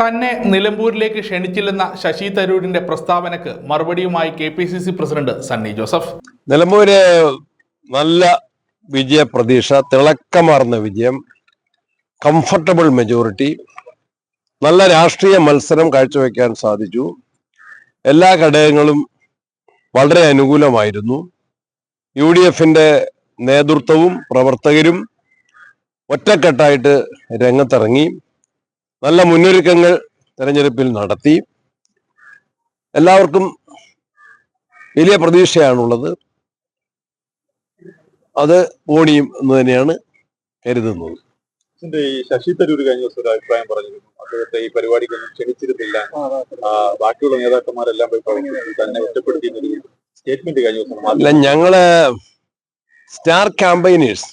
തന്നെ നിലമ്പൂരിലേക്ക് ക്ഷണിച്ചില്ലെന്ന ശശി തരൂരിന്റെ പ്രസ്താവനക്ക് മറുപടിയുമായി K P C C president Sunny Joseph. Nilambur നല്ല വിജയ പ്രതീക്ഷ തിളക്കമാർന്ന വിജയം കംഫർട്ടബിൾ മെജോറിറ്റി നല്ല രാഷ്ട്രീയ മത്സരം കാഴ്ചവെക്കാൻ സാധിച്ചു. എല്ലാ ഘടകങ്ങളും വളരെ അനുകൂലമായിരുന്നു. യു ഡി എഫിന്റെ നേതൃത്വവും പ്രവർത്തകരും ഒറ്റക്കെട്ടായിട്ട് രംഗത്തിറങ്ങി. നല്ല മുന്നൊരുക്കങ്ങൾ തെരഞ്ഞെടുപ്പിൽ നടത്തി. എല്ലാവർക്കും വലിയ പ്രതീക്ഷയാണുള്ളത്. അത് ഓണിയും എന്ന് തന്നെയാണ് കരുതുന്നത്. ഈ ശശി തരൂർ കഴിഞ്ഞ ദിവസം ഒരു അഭിപ്രായം പറഞ്ഞിരുന്നു. അദ്ദേഹത്തെ ഈ പരിപാടിക്കൊന്നും ക്ഷണിച്ചിരുന്നില്ല. ബാക്കിയുള്ള നേതാക്കന്മാരെല്ലാം പോയി പറഞ്ഞു തന്നെ ഒറ്റപ്പെടുത്തി സ്റ്റേറ്റ്മെന്റ് കഴിഞ്ഞ ദിവസം അല്ല ഞങ്ങൾ സ്റ്റാർ ക്യാമ്പയിനേഴ്സ്.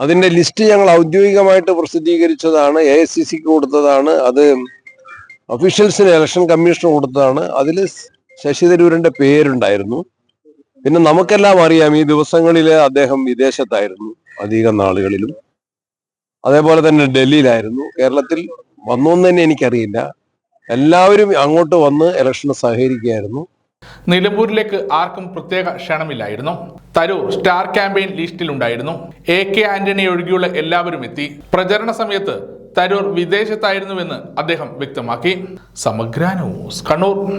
അതിന്റെ ലിസ്റ്റ് ഞങ്ങൾ ഔദ്യോഗികമായിട്ട് പ്രസിദ്ധീകരിച്ചതാണ് എ ഐ സി സിക്ക് കൊടുത്തതാണ് അത് ഒഫീഷ്യൽസിന് ഇലക്ഷൻ കമ്മീഷൻ കൊടുത്തതാണ്. അതിൽ ശശി തരൂരിന്റെ പേരുണ്ടായിരുന്നു. പിന്നെ നമുക്കെല്ലാം അറിയാം ഈ ദിവസങ്ങളിൽ അദ്ദേഹം വിദേശത്തായിരുന്നു അധികം നാളുകളിലും. അതേപോലെ തന്നെ ഡൽഹിയിലായിരുന്നു. കേരളത്തിൽ വന്നു തന്നെ എനിക്കറിയില്ല. എല്ലാവരും അങ്ങോട്ട് വന്ന് ഇലക്ഷന് സഹകരിക്കുകയായിരുന്നു. നിലമ്പൂരിലേക്ക് ആർക്കും പ്രത്യേക ക്ഷണമില്ലായിരുന്നു. തരൂർ സ്റ്റാർ ക്യാമ്പയിൻ ലിസ്റ്റിലുണ്ടായിരുന്നു. എ കെ ആന്റണി ഒഴികെയുള്ള എല്ലാവരും എത്തി. പ്രചരണ സമയത്ത് തരൂർ വിദേശത്തായിരുന്നുവെന്ന് അദ്ദേഹം വ്യക്തമാക്കി. സമഗ്ര ന്യൂസ് കണ്ണൂർ.